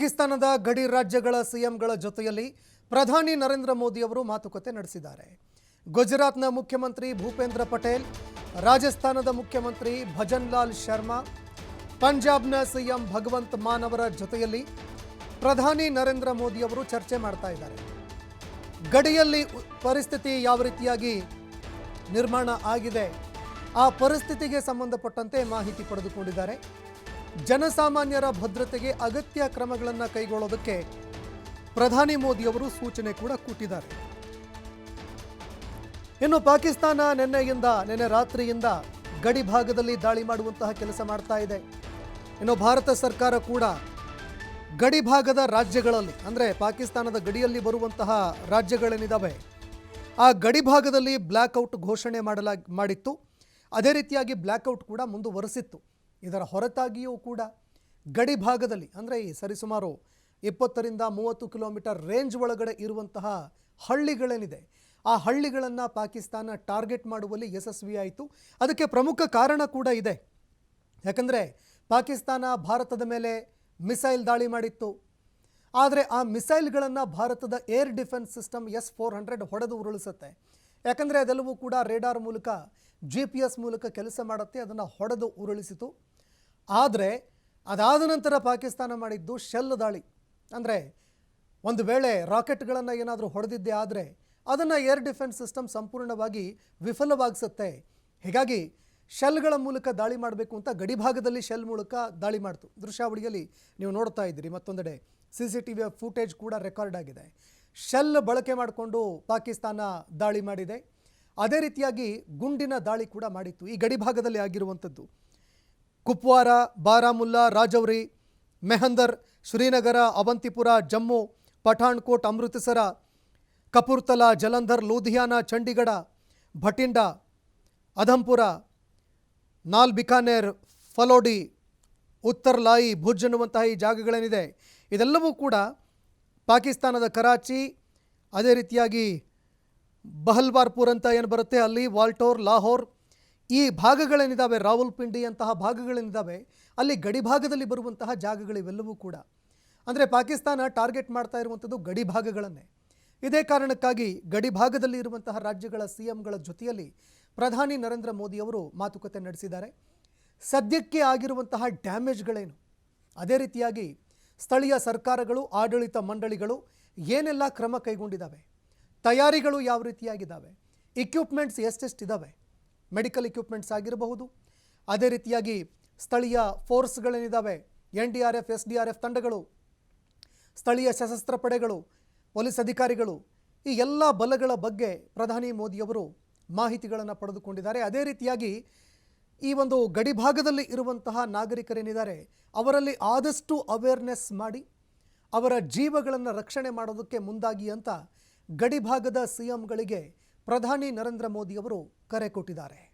ಪಾಕಿಸ್ತಾನದ ಗಡಿ ರಾಜ್ಯಗಳ ಸಿಎಂಗಳ ಜೊತೆಯಲ್ಲಿ ಪ್ರಧಾನಿ ನರೇಂದ್ರ ಮೋದಿ ಅವರು ಮಾತುಕತೆ ನಡೆಸಿದ್ದಾರೆ. ಗುಜರಾತ್ನ ಮುಖ್ಯಮಂತ್ರಿ ಭೂಪೇಂದ್ರ ಪಟೇಲ್, ರಾಜಸ್ಥಾನದ ಮುಖ್ಯಮಂತ್ರಿ ಭಜನ್ ಲಾಲ್ ಶರ್ಮಾ, ಪಂಜಾಬ್ನ ಸಿಎಂ ಭಗವಂತ್ ಮಾನ್ ಅವರ ಜೊತೆಯಲ್ಲಿ ಪ್ರಧಾನಿ ನರೇಂದ್ರ ಮೋದಿ ಅವರು ಚರ್ಚೆ ಮಾಡ್ತಾ ಇದ್ದಾರೆ. ಗಡಿಯಲ್ಲಿ ಪರಿಸ್ಥಿತಿ ಯಾವ ರೀತಿಯಾಗಿ ನಿರ್ಮಾಣ ಆಗಿದೆ, ಆ ಪರಿಸ್ಥಿತಿಗೆ ಸಂಬಂಧಪಟ್ಟಂತೆ ಮಾಹಿತಿ ಪಡೆದುಕೊಂಡಿದ್ದಾರೆ. ಜನಸಾಮಾನ್ಯರ ಭದ್ರತೆಗೆ ಅಗತ್ಯ ಕ್ರಮಗಳನ್ನು ಕೈಗೊಳ್ಳೋದಕ್ಕೆ ಪ್ರಧಾನಿ ಮೋದಿ ಅವರು ಸೂಚನೆ ಕೂಡ ಕೊಟ್ಟಿದ್ದಾರೆ. ಇನ್ನು ಪಾಕಿಸ್ತಾನ ನಿನ್ನೆಯಿಂದ, ನಿನ್ನೆ ರಾತ್ರಿಯಿಂದ ಗಡಿ ಭಾಗದಲ್ಲಿ ದಾಳಿ ಮಾಡುವಂತಹ ಕೆಲಸ ಮಾಡ್ತಾ ಇದೆ. ಇನ್ನು ಭಾರತ ಸರ್ಕಾರ ಕೂಡ ಗಡಿ ಭಾಗದ ರಾಜ್ಯಗಳಲ್ಲಿ, ಅಂದರೆ ಪಾಕಿಸ್ತಾನದ ಗಡಿಯಲ್ಲಿ ಬರುವಂತಹ ರಾಜ್ಯಗಳೇನಿದ್ದಾವೆ ಆ ಗಡಿ ಭಾಗದಲ್ಲಿ ಬ್ಲ್ಯಾಕ್ಔಟ್ ಘೋಷಣೆ ಮಾಡಲಾಗಿ, ಮಾಡಿತ್ತು. ಅದೇ ರೀತಿಯಾಗಿ ಬ್ಲ್ಯಾಕ್ಔಟ್ ಕೂಡ ಮುಂದುವರೆಸಿತ್ತು. ಇದರ ಹೊರತಾಗಿಯೂ ಕೂಡ ಗಡಿ ಭಾಗದಲ್ಲಿ ಅಂದರೆ ಈ ಸರಿಸುಮಾರು ಇಪ್ಪತ್ತರಿಂದ ಮೂವತ್ತು ಕಿಲೋಮೀಟರ್ ರೇಂಜ್ ಒಳಗಡೆ ಇರುವಂತಹ ಹಳ್ಳಿಗಳೇನಿದೆ, ಆ ಹಳ್ಳಿಗಳನ್ನು ಪಾಕಿಸ್ತಾನ ಟಾರ್ಗೆಟ್ ಮಾಡುವಲ್ಲಿ ಯಶಸ್ವಿಯಾಯಿತು. ಅದಕ್ಕೆ ಪ್ರಮುಖ ಕಾರಣ ಕೂಡ ಇದೆ. ಯಾಕಂದರೆ ಪಾಕಿಸ್ತಾನ ಭಾರತದ ಮೇಲೆ ಮಿಸೈಲ್ ದಾಳಿ ಮಾಡಿತ್ತು. ಆದರೆ ಆ ಮಿಸೈಲ್ಗಳನ್ನು ಭಾರತದ air defence system S four hundred ಹೊಡೆದು ಉರುಳಿಸುತ್ತೆ. ಯಾಕಂದರೆ ಅದೆಲ್ಲವೂ ಕೂಡ ರೇಡಾರ್ ಮೂಲಕ, ಜಿ ಪಿ ಎಸ್ ಮೂಲಕ ಕೆಲಸ ಮಾಡುತ್ತೆ, ಅದನ್ನು ಹೊಡೆದು ಉರುಳಿಸಿತು. ಆದರೆ ಅದಾದ ನಂತರ ಪಾಕಿಸ್ತಾನ ಮಾಡಿದ್ದು ಶೆಲ್ ದಾಳಿ. ಅಂದರೆ ಒಂದು ವೇಳೆ ರಾಕೆಟ್ಗಳನ್ನು ಏನಾದರೂ ಹೊಡೆದಿದ್ದೇ ಆದರೆ ಅದನ್ನು ಏರ್ ಡಿಫೆನ್ಸ್ ಸಿಸ್ಟಮ್ ಸಂಪೂರ್ಣವಾಗಿ ವಿಫಲವಾಗಿಸುತ್ತೆ. ಹೀಗಾಗಿ ಶೆಲ್ಗಳ ಮೂಲಕ ದಾಳಿ ಮಾಡಬೇಕು ಅಂತ ಗಡಿಭಾಗದಲ್ಲಿ ಶೆಲ್ ಮೂಲಕ ದಾಳಿ ಮಾಡ್ತು. ದೃಶ್ಯಾವಳಿಯಲ್ಲಿ ನೀವು ನೋಡ್ತಾ ಇದ್ದೀರಿ ಮತ್ತೊಂದೆಡೆ ಸಿ ಸಿ ಟಿ ವಿಯ ಫೂಟೇಜ್ ಕೂಡ ರೆಕಾರ್ಡ್ ಆಗಿದೆ. ಶೆಲ್ ಬಳಕೆ ಮಾಡಿಕೊಂಡು ಪಾಕಿಸ್ತಾನ ದಾಳಿ ಮಾಡಿದೆ. ಅದೇ ರೀತಿಯಾಗಿ ಗುಂಡಿನ ದಾಳಿ ಕೂಡ ಮಾಡಿತ್ತು. ಈ ಗಡಿಭಾಗದಲ್ಲಿ ಆಗಿರುವಂಥದ್ದು. ಕುಪ್ವಾರ, ಬಾರಾಮುಲ್ಲಾ, ರಾಜೌರಿ, ಮೆಹಂದರ್, ಶ್ರೀನಗರ, ಅವಂತಿಪುರ, ಜಮ್ಮು, ಪಠಾಣ್ಕೋಟ್, ಅಮೃತಸರ, ಕಪೂರ್ತಲಾ, ಜಲಂಧರ್, ಲೂಧಿಯಾನ, ಚಂಡೀಗಢ, ಭಟಿಂಡಾ, ಅಧಂಪುರ ನಾಲ್ ಬಿಕಾನೇರ್ ಫಲೋಡಿ ಉತ್ತರ್ ಲಾಯಿ ಭುಜ್ ಅನ್ನುವಂತಹ ಈ ಜಾಗಗಳೇನಿದೆ, ಇದೆಲ್ಲವೂ ಕೂಡ ಪಾಕಿಸ್ತಾನದ ಕರಾಚಿ, ಅದೇ ರೀತಿಯಾಗಿ ಬಹಲ್ವಾರ್ಪುರ್ ಅಂತ ಏನು ಬರುತ್ತೆ, ಅಲ್ಲಿ ವಾಲ್ಟೋರ್, ಲಾಹೋರ್ ಈ ಭಾಗಗಳೇನಿದ್ದಾವೆ ರಾವಲ್ಪಿಂಡಿ ಅಂತಹ ಭಾಗಗಳೇನಿದ್ದಾವೆ ಅಲ್ಲಿ ಗಡಿ ಭಾಗದಲ್ಲಿ ಬರುವಂತಹ ಜಾಗಗಳಿವೆಲ್ಲವೂ ಕೂಡ. ಅಂದರೆ ಪಾಕಿಸ್ತಾನ ಟಾರ್ಗೆಟ್ ಮಾಡ್ತಾ ಇರುವಂಥದ್ದು ಗಡಿ ಭಾಗಗಳನ್ನೇ. ಇದೇ ಕಾರಣಕ್ಕಾಗಿ ಗಡಿ ಭಾಗದಲ್ಲಿ ಇರುವಂತಹ ರಾಜ್ಯಗಳ ಸಿ ಎಂಗಳ ಜೊತೆಯಲ್ಲಿ ಪ್ರಧಾನಿ ನರೇಂದ್ರ ಮೋದಿ ಅವರು ಮಾತುಕತೆ ನಡೆಸಿದ್ದಾರೆ. ಸದ್ಯಕ್ಕೆ ಆಗಿರುವಂತಹ ಡ್ಯಾಮೇಜ್ಗಳೇನು? ಅದೇ ರೀತಿಯಾಗಿ ಸ್ಥಳೀಯ ಸರ್ಕಾರಗಳು, ಆಡಳಿತ ಮಂಡಳಿಗಳು ಏನೆಲ್ಲ ಕ್ರಮ ಕೈಗೊಂಡಿದ್ದಾವೆ? ತಯಾರಿಗಳು ಯಾವ ರೀತಿಯಾಗಿದ್ದಾವೆ? ಇಕ್ವಿಪ್ಮೆಂಟ್ಸ್ ಎಷ್ಟೆಷ್ಟಿದ್ದಾವೆ ಮೆಡಿಕಲ್ ಇಕ್ವಿಪ್ಮೆಂಟ್ಸ್ ಆಗಿರಬಹುದು. ಅದೇ ರೀತಿಯಾಗಿ ಸ್ಥಳೀಯ ಫೋರ್ಸ್ಗಳೇನಿದ್ದಾವೆ N D R F, S D R F ತಂಡಗಳು, ಸ್ಥಳೀಯ ಸಶಸ್ತ್ರ ಪಡೆಗಳು, ಪೊಲೀಸ್ ಅಧಿಕಾರಿಗಳು, ಈ ಎಲ್ಲ ಬಲಗಳ ಬಗ್ಗೆ ಪ್ರಧಾನಿ ಮೋದಿಯವರು ಮಾಹಿತಿಗಳನ್ನು ಪಡೆದುಕೊಂಡಿದ್ದಾರೆ. ಅದೇ ರೀತಿಯಾಗಿ ಈ ಒಂದು ಗಡಿಭಾಗದಲ್ಲಿ ಇರುವಂತಹ ನಾಗರಿಕರೇನಿದ್ದಾರೆ, ಅವರಲ್ಲಿ ಆದಷ್ಟು ಅವೇರ್ನೆಸ್ ಮಾಡಿ, ಅವರ ಜೀವಗಳನ್ನು ರಕ್ಷಣೆ ಮಾಡೋದಕ್ಕೆ ಮುಂದಾಗಿ ಅಂತ ಗಡಿಭಾಗದ ಸಿ ಎಂಗಳಿಗೆ ಪ್ರಧಾನಿ ನರೇಂದ್ರ ಮೋದಿ ಅವರು ಕರೆ ಕೊಟ್ಟಿದ್ದಾರೆ.